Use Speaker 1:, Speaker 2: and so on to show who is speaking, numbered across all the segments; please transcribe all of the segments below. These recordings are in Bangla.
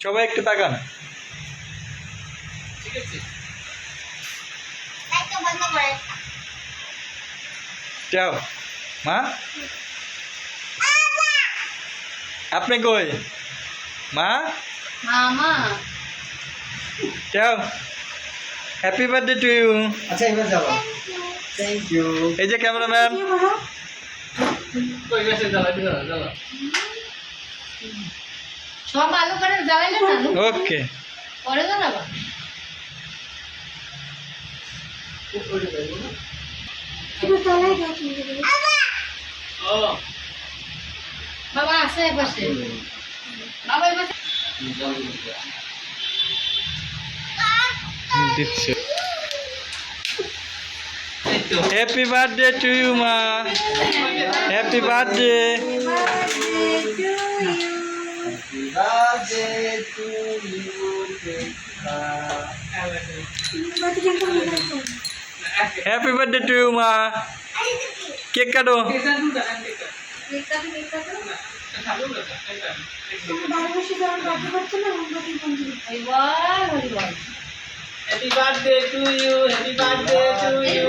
Speaker 1: সবাই একটু তাকান।
Speaker 2: ঠিক আছে।
Speaker 3: লাইটটা বন্ধ করে
Speaker 1: যাও মা? আপনি কই? মা?
Speaker 3: মামা।
Speaker 1: যাও হ্যাপি বার্থডে টু ইউ
Speaker 4: আচ্ছা এবার থ্যাংক ইউ
Speaker 1: এই যে ক্যামেরাম্যান।
Speaker 2: কই গেছে? জ্বালা দিও জ্বালা
Speaker 3: সব আলো করে জ্বালাইলে না
Speaker 1: ওকে।
Speaker 3: পরে জ্বালাবা। বাবা আছে পাশে। বাবা এই পাশে।
Speaker 1: দিচ্ছে।
Speaker 2: এই তো
Speaker 1: হ্যাপি বার্থডে টু ইউ মা happy birthday happy birthday to you মা কেক কাটো।
Speaker 2: Happy birthday to you happy birthday to you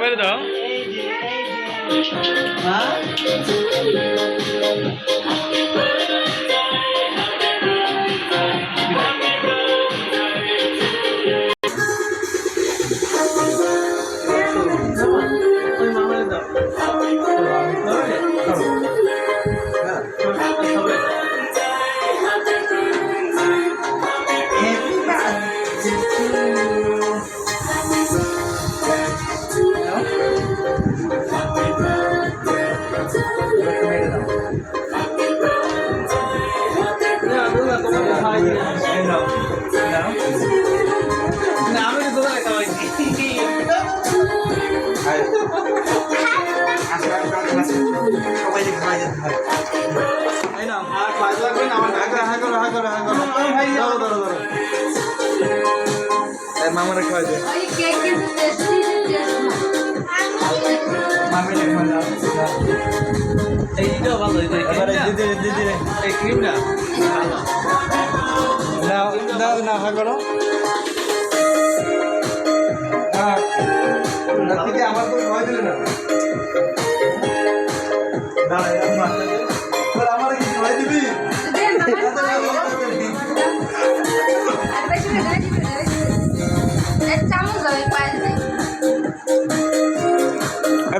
Speaker 1: সবাই দাও
Speaker 4: মামি দেখো না
Speaker 2: এইটাও ভালো
Speaker 1: দিদি দিদি
Speaker 2: এই ক্রিমটা ভালো
Speaker 1: দাও না হা করো।
Speaker 4: আমার তো ভয় দিলে না? আমার কি ভয় দিবি?